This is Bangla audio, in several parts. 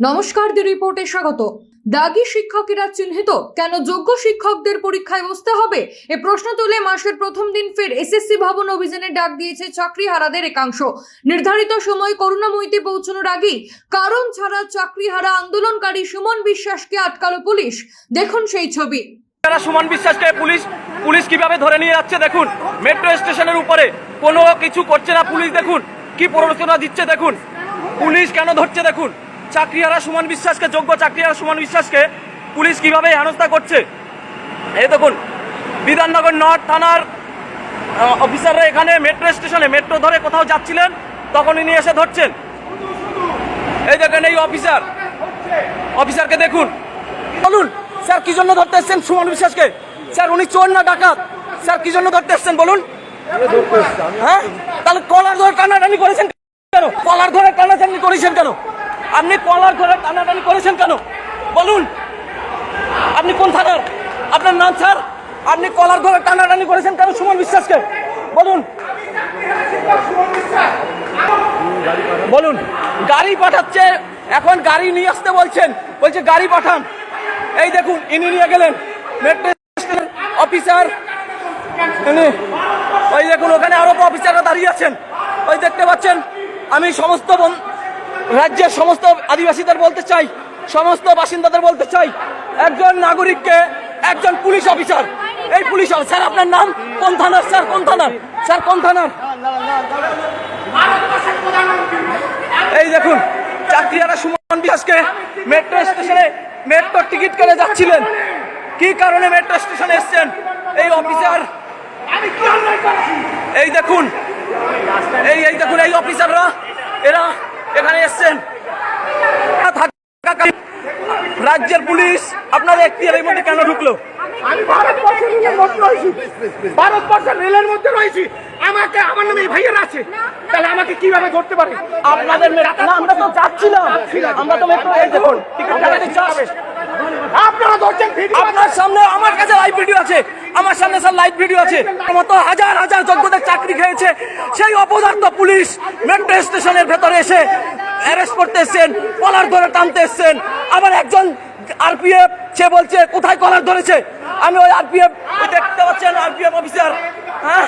নমস্কার দি রিপোর্টে স্বাগত। দাগি শিক্ষকেরা চিহ্নিত, কেন যোগ্য শিক্ষকদের পরীক্ষায় বসতে হবে? এ প্রশ্ন তুলে মাসের প্রথম দিন ফের এসএসসি ভবন অভিযানে ডাক দিয়েছে চাকরিহারাদের একাংশ। নির্ধারিত সময় করুণাময়ীতে পৌঁছানোর আগেই, কারণ ছাড়া চাকরিহারা আন্দোলনকারী সুমন বিশ্বাসকে আটকালো পুলিশ। দেখুন সেই ছবি। যারা সুমন বিশ্বাসকে পুলিশ পুলিশ কীভাবে ধরে নিয়ে যাচ্ছে দেখুন। মেট্রো স্টেশনের উপরে কোনো কিছু করছে না পুলিশ, দেখুন। কি প্ররোচনা দিচ্ছে দেখুন। পুলিশ কেন ধরছে দেখুন। চাকরিহারা সুমন বিশ্বাসকে, যোগ্য চাকরিহারা সুমন বিশ্বাসকে পুলিশ কীভাবে হেনস্থা করছে? এই দেখুন, বিধাননগর নর্থ থানার অফিসাররা এখানে মেট্রো স্টেশনে মেট্রো ধরে কোথাও যাচ্ছিলেন, তখন ইনি এসে ধরছেন। এই দেখেন এই অফিসার। অফিসারকে দেখুন। বলুন, স্যার, কি জন্য ধরতে এসছেন সুমন বিশ্বাসকে? স্যার, উনি চোর না ডাকাত? স্যার, কি জন্য ধরতে এসছেন, বলুন? হ্যাঁ? তাহলে কলার ধরে টানাটানি করেছেন কেন? কলার ধরে টানাটানি করেছেন কেন? আপনি কলার ধরে টানাটানি করেছেন কেন? বলুন। আপনি কোন থানার? আপনার নাম স্যার? আপনি কলার ধরে টানাটানি করেছেন কেন সুমন বিশ্বাসকে? বলুন। বলুন। গাড়ি পাঠাচ্ছে, এখন গাড়ি নিয়ে আসতে বলছেন। বলছে গাড়ি পাঠান। এই দেখুন, ইনি নিয়ে গেলেন। Metro officer. ওই দেখুন, ওখানে আরও অফিসাররা দাঁড়িয়ে আছেন। ওই দেখতে পাচ্ছেন, আমি সমস্ত রাজ্যের সমস্ত আদিবাসীদের বলতে চাই, সমস্ত বাসিন্দাদের বলতে চাই, একজন নাগরিককে একজন পুলিশ অফিসার। এই পুলিশ স্যার, আপনার নাম? কোন থানার? স্যার, কোন থানার? স্যার, কোন থানার? এই দেখুন চাকরিয়ারা সুমন বিশ্বাসকে মেট্রো স্টেশনে মেট্রো টিকিট করে যাচ্ছিলেন। কি কারণে মেট্রো স্টেশনে এসছেন? এই অফিসার, এই দেখুন, এই এই দেখুন, এই অফিসাররা এরা এখানে এসছেন থাকাকালীন রাজ্যের পুলিশ আপনার এখতিয়ারের মধ্যে কেন ঢুকলো? আমি ভারতবর্ষের রেলের মধ্যে রয়েছি। ভারতবর্ষের রেলের মধ্যে রয়েছি। আমাকে আমার নামে ভাইয়ের আছে। তাহলে আমাকে কীভাবে ধরতে পারে? আপনাদের না আমরা তো যাচ্ছি না আমরা তো মেট্রো এই দেখুন টিকিট কাটাতে চাষ আপনারা ধরছেন আপনার সামনে আমার কাছে লাইভ ভিডিও আছে। আমার সামনে স্যার লাইভ ভিডিও আছে। মতো হাজার হাজার যোগ্যদের চাকরি খেয়েছে। সেই অপদার্থ পুলিশ মেট্রো স্টেশনের ভেতরে এসে অ্যারেস্ট করতে এসছেন, কলার ধরে টানতে এসছেন। আবার একজন আরপিএফ সে বলছে, কোথায় কলার ধরেছে? আমি ওই আরপিএফ দেখতে পাচ্ছেন আরপিএফ অফিসার হ্যাঁ?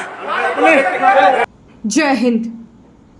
জয় হিন্দ।